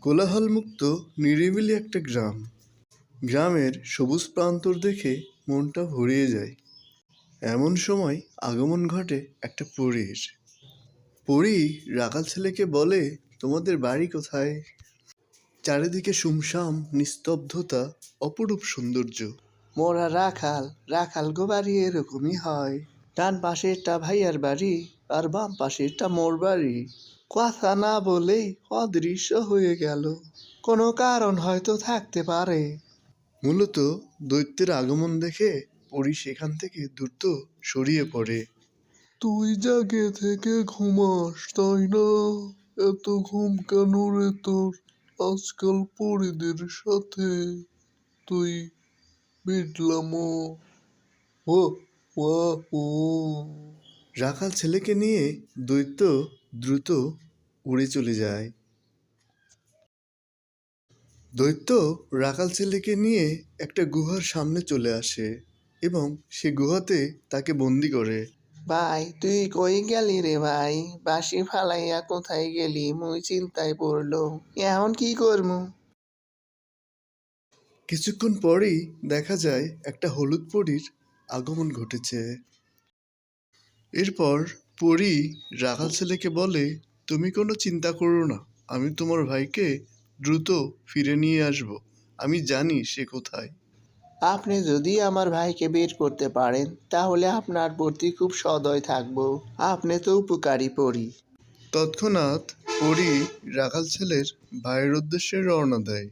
কোলাহলমুক্ত, নিরিবিলি একটা গ্রাম। গ্রামের সবুজ প্রান্তর দেখে মনটা ভরিয়ে যায়। এমন সময় আগমন ঘটে একটা পরীর। পরী রাখাল ছেলেকে বলে, তোমাদের বাড়ি কোথায়? চারিদিকে শুমশাম নিস্তব্ধতা, অপরূপ সৌন্দর্য। মোরা রাখাল রাখাল গো বাড়ি এরকমই হয়। ডান পাশেরটা ভাইয়ার বাড়ি, আর বাম পাশেরটা মোর বাড়ি। কথা না বলেই অদৃশ্য হয়ে গেল। কোনো কারণ হয়তো থাকতে পারে। মূলত দৈত্যের আগমন দেখে পরী সেখান থেকে দ্রুত সরিয়ে পড়ে। তুই জাগে থেকে ঘুমাস তাই না? এত ঘুম কেন রে তোর? আজকাল পরিদের সাথে। তুই মিটলাম ও ও ও। রাখাল ছেলেকে নিয়ে দৈত্য দ্রুত উড়ে চলে যায়। দৈত্য রাখাল ছেলেকে নিয়ে একটা গুহার সামনে চলে আসে এবং সে গুহাতে তাকে বন্দি করে। ভাই তুই কই গেলি রে ভাই? বাসি ফালাইয়া কোথায় গেলি? মুই চিন্তায় পড়ল এখন কি করমু? কিছুক্ষণ পরেই দেখা যায় একটা হলুদ পরীর আগমন ঘটেছে। এরপর পরী রাখাল ছেলেকে বলে তুমি কোনো চিন্তা করো না। আমি তোমার ভাইকে দ্রুত ফিরে নিয়ে আসব। আমি জানি সে কোথায়। আপনি যদি আমার ভাইকে বের করতে পারেন তাহলে আপনার প্রতি খুব সদয় থাকব। আপনি তো উপকারী পড়ি তৎক্ষণাৎ পরী রাখাল ছেলের ভাইয়ের উদ্দেশ্যে রওনা দেয়।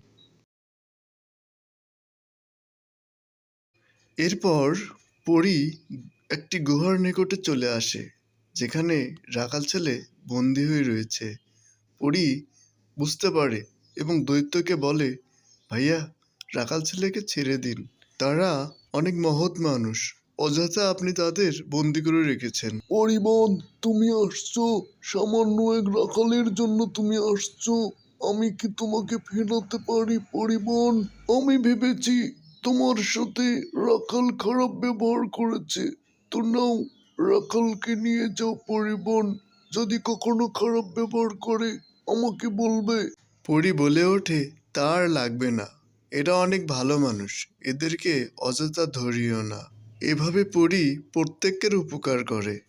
এরপর পরী একটি গুহার নিকটে চলে আসে যেখানে রাখাল ছেলে বন্দি হয়ে রয়েছে। পরী বুঝতে পারে এবং দৈত্যকে বলে, ভাইয়া, রাখাল ছেলেকে ছেড়ে দিন। তারা অনেক মহৎ মানুষ। অযথা আপনি তাদের বন্দি করে রেখেছেন। পরিবন তুমি আসছো। সামান্য এক রাখালের জন্য তুমি আসছো। আমি কি তোমাকে ফেরাতে পারি পরিবন আমি ভেবেছি তোমার সাথে রাখাল খারাপ ব্যবহার করেছে। তো নাও, রাখালকে নিয়ে যাও পরিবন যদি কখনো খারাপ ব্যবহার করে, আমাকে বলবে। পরি বলে ওঠে, তার লাগবে না। এরা অনেক ভালো মানুষ, এদেরকে অযথা ধরিও না। এভাবে পরি প্রত্যেকের উপকার করে।